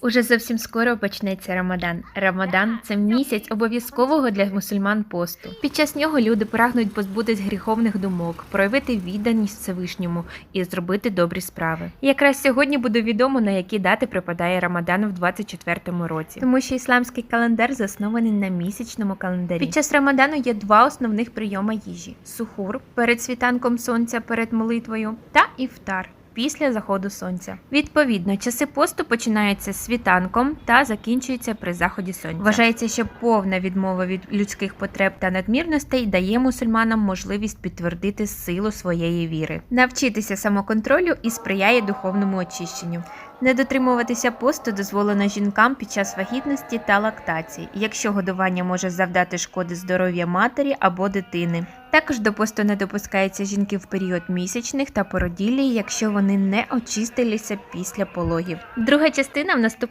Уже зовсім скоро почнеться Рамадан. Рамадан це місяць обов'язкового для мусульман посту. Під час нього люди прагнуть позбутись гріховних думок, проявити відданість Всевишньому і зробити добрі справи. Якраз сьогодні буде відомо на які дати припадає Рамадан в 24-му році, тому що ісламський календар заснований на місячному календарі. Під час Рамадану є два основних прийоми їжі: сухур перед світанком сонця перед молитвою та іфтар після заходу сонця. Відповідно, часи посту починаються з світанком та закінчуються при заході сонця. Вважається, що повна відмова від людських потреб та надмірностей дає мусульманам можливість підтвердити силу своєї віри, навчитися самоконтролю і сприяє духовному очищенню. Не дотримуватися посту дозволено жінкам під час вагітності та лактації, якщо годування може завдати шкоди здоров'я матері або дитини. Також до посту не допускаються жінки в період місячних та породіллі, якщо вони не очистилися після пологів. Друга частина в наступному